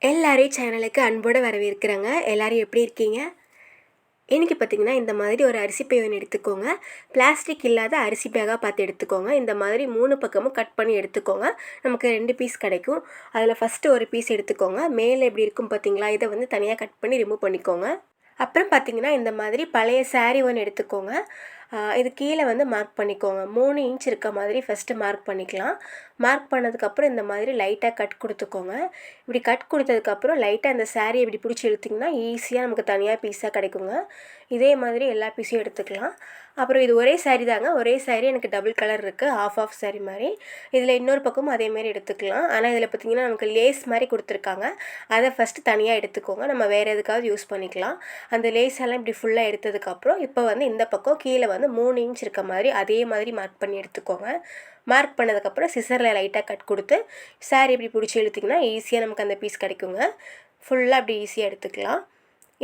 எல்லாரையும் சேனலுக்கு அன்போடு வரவேற்கிறேங்க. எல்லோரும் எப்படி இருக்கீங்க? இன்றைக்கி பார்த்தீங்கன்னா இந்த மாதிரி ஒரு அரிசி பை ஒன்று எடுத்துக்கோங்க. பிளாஸ்டிக் இல்லாத அரிசி பேக்காக பார்த்து எடுத்துக்கோங்க. இந்த மாதிரி மூணு பக்கமும் கட் பண்ணி எடுத்துக்கோங்க. நமக்கு ரெண்டு பீஸ் கிடைக்கும். அதில் ஃபஸ்ட்டு ஒரு பீஸ் எடுத்துக்கோங்க. மேலே எப்படி இருக்கும் பார்த்தீங்களா இதை வந்து தனியாக கட் பண்ணி ரிமூவ் பண்ணிக்கோங்க. அப்புறம் பார்த்தீங்கன்னா இந்த மாதிரி பழைய சாரீ ஒன்று எடுத்துக்கோங்க. இது கீழே வந்து மார்க் பண்ணிக்கோங்க. மூணு இன்ச் இருக்க மாதிரி ஃபஸ்ட்டு மார்க் பண்ணிக்கலாம். மார்க் பண்ணதுக்கப்புறம் இந்த மாதிரி லைட்டாக கட் கொடுத்துக்கோங்க. இப்படி கட் கொடுத்ததுக்கப்புறம் லைட்டாக அந்த சாரீ இப்படி பிடிச்சி இழுத்திங்கன்னா ஈஸியாக நமக்கு தனியாக பீஸாக கிடைக்குங்க. இதே மாதிரி எல்லா பீஸையும் எடுத்துக்கலாம். அப்புறம் இது ஒரே saree தாங்க. ஒரே saree எனக்கு டபுள் கலர் இருக்குது ஆஃப் ஆஃப் saree மாதிரி. இதில் இன்னொரு பக்கமும் அதே மாதிரி எடுத்துக்கலாம். ஆனால் இதில் பார்த்தீங்கன்னா நமக்கு லேஸ் மாதிரி கொடுத்துருக்காங்க. அதை ஃபஸ்ட்டு தனியாக எடுத்துக்கோங்க. நம்ம வேறு எதுக்காவது யூஸ் பண்ணிக்கலாம். அந்த லேஸ் எல்லாம் இப்படி ஃபுல்லாக எடுத்ததுக்கப்புறம் இப்போ வந்து இந்த பக்கம் கீழே வந்து மூணு இன்ச் இருக்க மாதிரி அதே மாதிரி மார்க் பண்ணி எடுத்துக்கோங்க. மார்க் பண்ணதுக்கப்புறம் சிசரில் லைட்டாக கட் கொடுத்து சாரி இப்படி பிடிச்சி இழுத்திங்கன்னா ஈஸியாக நமக்கு அந்த பீஸ் கிடைக்குங்க. ஃபுல்லாக அப்படி ஈஸியாக எடுத்துக்கலாம்.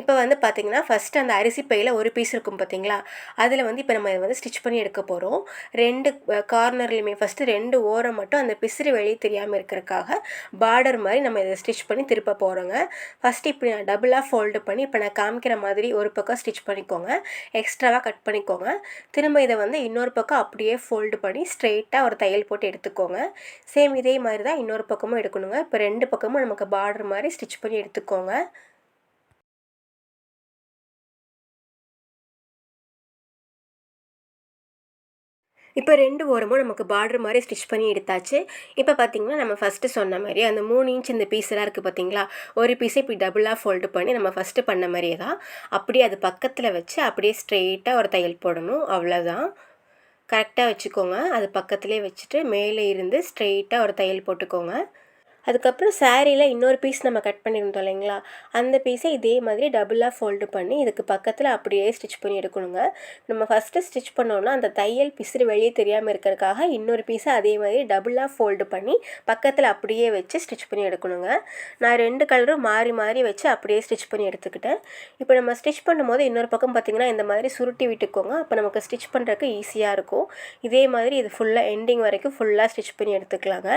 இப்போ வந்து பார்த்திங்கன்னா ஃபஸ்ட்டு அந்த அரிசி பையில் ஒரு பீஸ் இருக்கும் பார்த்தீங்களா? அதில் வந்து இப்போ நம்ம இதை வந்து ஸ்டிச் பண்ணி எடுக்க போகிறோம் ரெண்டு கார்னர்லையுமே ஃபஸ்ட்டு ரெண்டு ஓரம் மட்டும் அந்த பிசிறு வெளியே தெரியாமல் இருக்கிறதுக்காக பார்டர் மாதிரி நம்ம இதை ஸ்டிச் பண்ணி திருப்ப போகிறோங்க ஃபஸ்ட்டு இப்படி நான் டபுளாக ஃபோல்டு பண்ணி இப்போ நான் காமிக்கிற மாதிரி ஒரு பக்கம் ஸ்டிச் பண்ணிக்கோங்க. எக்ஸ்ட்ராவாக கட் பண்ணிக்கோங்க. திரும்ப இதை வந்து இன்னொரு பக்கம் அப்படியே ஃபோல்டு பண்ணி ஸ்ட்ரெயிட்டாக ஒரு தையல் போட்டு எடுத்துக்கோங்க. சேம் இதே மாதிரி தான் இன்னொரு பக்கமும் எடுக்கணுங்க. இப்போ ரெண்டு பக்கமும் நமக்கு பார்டர் மாதிரி ஸ்டிச் பண்ணி எடுத்துக்கோங்க. இப்போ ரெண்டு ஓரமும் நமக்கு பார்டர் மாதிரி ஸ்டிச் பண்ணி எடுத்தாச்சு. இப்போ பார்த்தீங்கன்னா நம்ம ஃபஸ்ட்டு சொன்ன மாதிரி அந்த மூணு இன்ச் இந்த பீஸ்லாம் இருக்குது பார்த்தீங்களா? ஒரு பீஸை இப்படி டபுளாக ஃபோல்டு பண்ணி நம்ம ஃபஸ்ட்டு பண்ண மாதிரியே தான். அப்படியே அது பக்கத்தில் வச்சு அப்படியே ஸ்ட்ரெயிட்டாக ஒரு தையல் போடணும். அவ்வளோதான் கரெக்டாக வச்சுக்கோங்க. அது பக்கத்துலேயே வச்சுட்டு மேலே இருந்து ஸ்ட்ரெயிட்டாக ஒரு தையல் போட்டுக்கோங்க. அதுக்கப்புறம் சாரியில் இன்னொரு பீஸ் நம்ம கட் பண்ணியிருந்தோம் இல்லைங்களா? அந்த பீஸை இதே மாதிரி டபுளாக ஃபோல்டு பண்ணி இதுக்கு பக்கத்தில் அப்படியே ஸ்டிச் பண்ணி எடுக்கணுங்க. நம்ம ஃபஸ்ட்டு ஸ்டிச் பண்ணோன்னா அந்த தையல் பிசுறு வெளியே தெரியாமல் இருக்கிறதுக்காக இன்னொரு பீஸை அதே மாதிரி டபுளாக ஃபோல்டு பண்ணி பக்கத்தில் அப்படியே வச்சு ஸ்டிச் பண்ணி எடுக்கணுங்க. நான் ரெண்டு கலரும் மாறி மாறி வச்சு அப்படியே ஸ்டிச் பண்ணி எடுத்துக்கிட்டேன். இப்போ நம்ம ஸ்டிச் பண்ணும்போது இன்னொரு பக்கம் பார்த்திங்கன்னா இந்த மாதிரி சுருட்டி விட்டுக்கோங்க. அப்போ நமக்கு ஸ்டிச் பண்ணுறதுக்கு ஈஸியாக இருக்கும். இதே மாதிரி இது ஃபுல்லாக எண்டிங் வரைக்கும் ஃபுல்லாக ஸ்டிச் பண்ணி எடுத்துக்கலாங்க.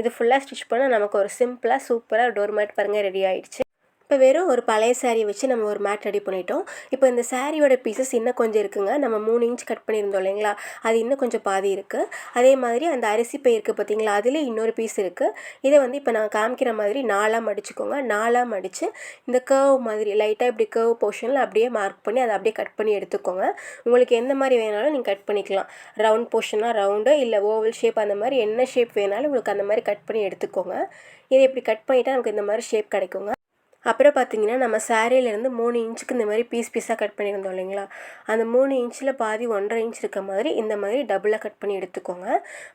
இது ஃபுல்லாக ஸ்டிச் பண்ணால் நமக்கு ஒரு சிம்பிளாக சூப்பராக டோர் மேட் பாருங்கள் ரெடி ஆயிடுச்சு. இப்போ வெறும் ஒரு பழைய saree வச்சு நம்ம ஒரு மேட் ரெடி பண்ணிட்டோம். இப்போ இந்த சாரியோட பீசஸ் இன்னும் கொஞ்சம் இருக்குங்க. நம்ம மூணு இன்ச் கட் பண்ணியிருந்தோம் இல்லைங்களா? அது இன்னும் கொஞ்சம் பாதி இருக்குது அதே மாதிரி அந்த அரிசி பை இருக்குது பார்த்தீங்களா? அதில் இன்னொரு பீஸ் இருக்குது இதை வந்து இப்போ நான் காமிக்கிற மாதிரி நாலாக மடிச்சுக்கோங்க நாலாக மடித்து இந்த கர்வ் மாதிரி லைட்டாக இப்படி கர்வ் போர்ஷனில் அப்படியே மார்க் பண்ணி அதை அப்படியே கட் பண்ணி எடுத்துக்கோங்க. உங்களுக்கு எந்த மாதிரி வேணாலும் நீங்கள் கட் பண்ணிக்கலாம். ரவுண்ட் போர்ஷனாக ரவுண்டு இல்லை ஓவல் ஷேப் அந்த மாதிரி என்ன ஷேப் வேணாலும் உங்களுக்கு அந்த மாதிரி கட் பண்ணி எடுத்துக்கோங்க. இதை இப்படி கட் பண்ணிட்டால் நமக்கு இந்த மாதிரி ஷேப் கிடைக்குங்க. அப்புறம் பார்த்தீங்கன்னா நம்ம சாரியிலேருந்து மூணு இன்ச்சுக்கு இந்த மாதிரி பீஸ் பீஸாக கட் பண்ணியிருந்தோம் இல்லைங்களா? அந்த மூணு இன்ச்சில் பாதி ஒன்றரை இன்ச் இருக்க மாதிரி இந்த மாதிரி டபுளாக கட் பண்ணி எடுத்துக்கோங்க.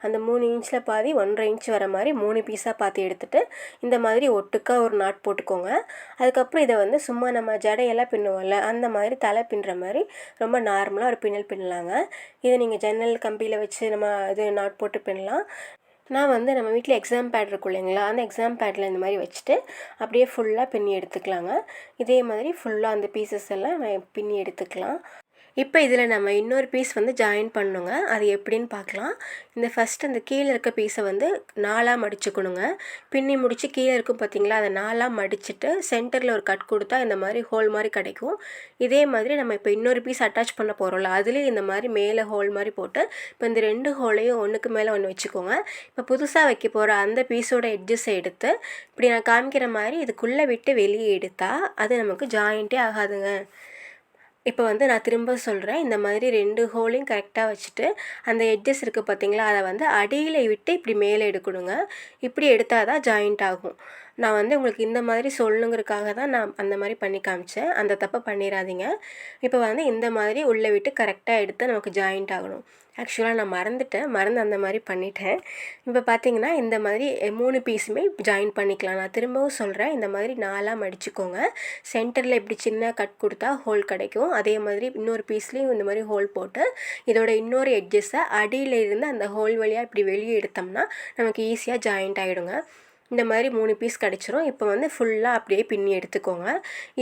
அந்த மூணு இன்ச்சில் பாதி ஒன்றரை இன்ச் வர மாதிரி மூணு பீஸாக பார்த்து எடுத்துகிட்டு இந்த மாதிரி ஒட்டுக்கா ஒரு நாட் போட்டுக்கோங்க. அதுக்கப்புறம் இதை வந்து சும்மா நம்ம ஜடையெல்லாம் பின்னுவோம்ல அந்த மாதிரி தலை பின்னுற மாதிரி ரொம்ப நார்மலாக ஒரு பின்னல் பின்னலாங்க. இதை நீங்கள் ஜன்னல் கம்பியில் வச்சு நம்ம இது நாட் போட்டு பின்னலாம். நான் வந்து நம்ம வீட்டில் எக்ஸாம் பேட் இருக்கும் இல்லைங்களா? அந்த எக்ஸாம் பேட்டில் இந்த மாதிரி வச்சுட்டு அப்படியே ஃபுல்லாக பின்னி எடுத்துக்கலாங்க. இதே மாதிரி ஃபுல்லாக அந்த பீசஸ் எல்லாம் பின்னி எடுத்துக்கலாம். இப்போ இதில் நம்ம இன்னொரு பீஸ் வந்து ஜாயின் பண்ணணுங்க அது எப்படின்னு பார்க்கலாம். இந்த ஃபஸ்ட் அந்த கீழே இருக்க பீஸை வந்து நாலாக மடிச்சுக்கணுங்க. பின்னி முடித்து கீழே இருக்கும் பார்த்தீங்களா? அதை நாலாக மடிச்சுட்டு சென்டரில் ஒரு கட் கொடுத்தா இந்த மாதிரி ஹோல் மாதிரி கிடைக்கும். இதே மாதிரி நம்ம இப்போ இன்னொரு பீஸ் அட்டாச் பண்ண போகிறோம்ல அதுலேயும் இந்த மாதிரி மேலே ஹோல் மாதிரி போட்டு இப்போ இந்த ரெண்டு ஹோலையும் ஒன்றுக்கு மேலே ஒன்று வச்சுக்கோங்க. இப்போ புதுசாக வைக்க போகிற அந்த பீஸோட எட்ஜஸ் எடுத்து இப்படி நான் காமிக்கிற மாதிரி இதுக்குள்ளே விட்டு வெளியே எடுத்தால் அது நமக்கு ஜாயிண்ட்டே ஆகாதுங்க. இப்போ வந்து நான் திரும்ப சொல்கிறேன் இந்த மாதிரி ரெண்டு ஹோலையும் கரெக்டாக வச்சுட்டு அந்த எட்ஜஸ் இருக்குது பார்த்தீங்களா அதை வந்து அடியில் விட்டு இப்படி மேலே எடுக்கணுங்க. இப்படி எடுத்தால் தான் ஜாயிண்ட் ஆகும். நான் வந்து உங்களுக்கு இந்த மாதிரி சொல்லுங்கிறதுக்காக தான் நான் அந்த மாதிரி பண்ணி காமிச்சேன். அந்த தப்பை பண்ணிடாதீங்க இப்போ வந்து இந்த மாதிரி உள்ளே விட்டு கரெக்டாக எடுத்து நமக்கு ஜாயிண்ட் ஆகணும். ஆக்சுவலாக நான் மறந்துட்டேன். மறந்து அந்த மாதிரி பண்ணிட்டேன். இப்போ பார்த்தீங்கன்னா இந்த மாதிரி மூணு பீஸுமே ஜாயின் பண்ணிக்கலாம். நான் திரும்பவும் சொல்கிறேன் இந்த மாதிரி நாலாக மடிச்சுக்கோங்க சென்டரில் இப்படி சின்ன கட் கொடுத்தா ஹோல் கிடைக்கும். அதே மாதிரி இன்னொரு பீஸ்லேயும் இந்த மாதிரி ஹோல் போட்டு இதோட இன்னொரு எட்ஜஸை அடியில் இருந்து அந்த ஹோல் வழியாக இப்படி வெளியே எடுத்தோம்னா நமக்கு ஈஸியாக ஜாயிண்ட் ஆகிடுங்க இந்த மாதிரி மூணு பீஸ் கிடச்சிரும். இப்போ வந்து ஃபுல்லாக அப்படியே பின்னி எடுத்துக்கோங்க.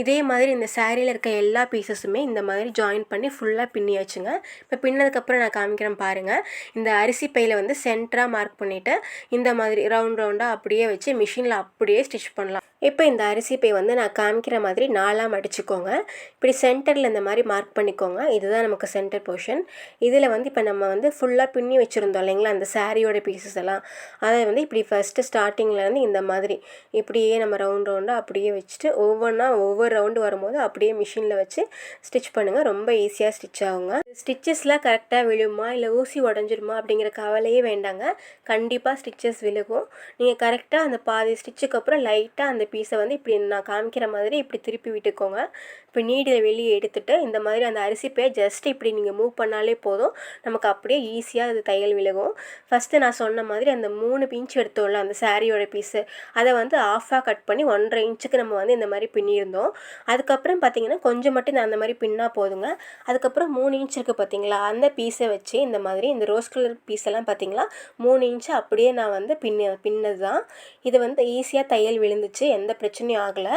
இதே மாதிரி இந்த சேரீயில் இருக்க எல்லா பீசஸுமே இந்த மாதிரி ஜாயின் பண்ணி ஃபுல்லாக பின்னியாச்சுங்க இப்போ பின்னதுக்கப்புறம் நான் காமிக்கிறேன் பாருங்கள் இந்த அரிசி பையில் வந்து சென்டராக மார்க் பண்ணிவிட்டு இந்த மாதிரி ரவுண்ட் ரவுண்டாக அப்படியே வச்சு மிஷினில் அப்படியே ஸ்டிச் பண்ணலாம். இப்போ இந்த அரிசி பை வந்து நான் காமிக்கிற மாதிரி நாலாக மடிச்சுக்கோங்க இப்படி சென்டரில் இந்த மாதிரி மார்க் பண்ணிக்கோங்க. இதுதான் நமக்கு சென்டர் போர்ஷன் இதில் வந்து இப்போ நம்ம வந்து ஃபுல்லாக பின்னி வச்சுருந்தோம் இல்லைங்களா? அந்த சாரியோட பீசஸ் எல்லாம். அதை வந்து இப்படி ஃபஸ்ட்டு ஸ்டார்டிங்லேருந்து இந்த மாதிரி இப்படியே நம்ம ரவுண்ட் ரவுண்டாக அப்படியே வச்சுட்டு ஒவ்வொன்றா ஒவ்வொரு ரவுண்டு வரும்போது அப்படியே மிஷினில் வச்சு ஸ்டிச் பண்ணுங்கள் ரொம்ப ஈஸியாக ஸ்டிச் ஆகுங்க. ஸ்டிச்சஸ்லாம் கரெக்டாக விழுமா? இல்லை ஊசி உடஞ்சிருமா? அப்படிங்கிற கவலையே வேண்டாங்க. கண்டிப்பாக ஸ்டிச்சஸ் விழுகும். நீங்கள் கரெக்டாக அந்த பாதி ஸ்டிச்சுக்கு அப்புறம் லைட்டாக அந்த பீஸை வந்து இப்படி நான் காமிக்கிற மாதிரி இப்படி திருப்பி விட்டுக்கோங்க. இப்போ நீடில் வெளியே எடுத்துகிட்டு இந்த மாதிரி அந்த அரிசி பே ஜஸ்ட் இப்படி நீங்கள் மூவ் பண்ணாலே போதும். நமக்கு அப்படியே ஈஸியாக அது தையல் விழுகும் ஃபஸ்ட்டு நான் சொன்ன மாதிரி அந்த மூணு பிஞ்ச் எடுத்தோம்ல அந்த சாரியோட பீஸு அதை வந்து ஆஃபாக கட் பண்ணி ஒன்றரை இன்ச்சுக்கு நம்ம வந்து இந்த மாதிரி பின்னியிருந்தோம். அதுக்கப்புறம் பார்த்தீங்கன்னா கொஞ்சம் மட்டும் நான் அந்த மாதிரி பின்னா போதுங்க. அதுக்கப்புறம் மூணு இன்ச் இருக்குது பார்த்தீங்களா அந்த பீஸை வச்சு இந்த மாதிரி இந்த ரோஸ் கலர் பீஸ் எல்லாம் பார்த்தீங்களா மூணு இன்ச்சு அப்படியே நான் வந்து பின்ன பின்னது தான் இது வந்து ஈஸியாக தையல் விழுந்துச்சு. எந்த பிரச்சனையும் ஆகலை.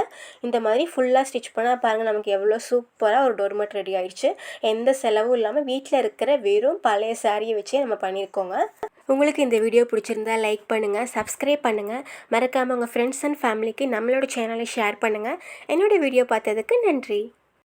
இந்த மாதிரி ஃபுல்லாக ஸ்டிச் பண்ணால் பாருங்கள் நமக்கு எவ்வளோ சூப்பராக ஒரு டோர்மெட் ரெடி ஆயிடுச்சு. எந்த செலவும் இல்லாமல் வீட்டில் இருக்கிற வெறும் பழைய சாரியை வச்சே நம்ம பண்ணியிருக்கோங்க உங்களுக்கு இந்த வீடியோ பிடிச்சிருந்தா லைக் பண்ணுங்கள் சப்ஸ்கிரைப் பண்ணுங்கள் மறக்காமல் உங்கள் ஃப்ரெண்ட்ஸ் அண்ட் ஃபேமிலிக்கு நம்மளோட சேனலை ஷேர் பண்ணுங்கள் என்னோடய வீடியோ பார்த்ததுக்கு நன்றி.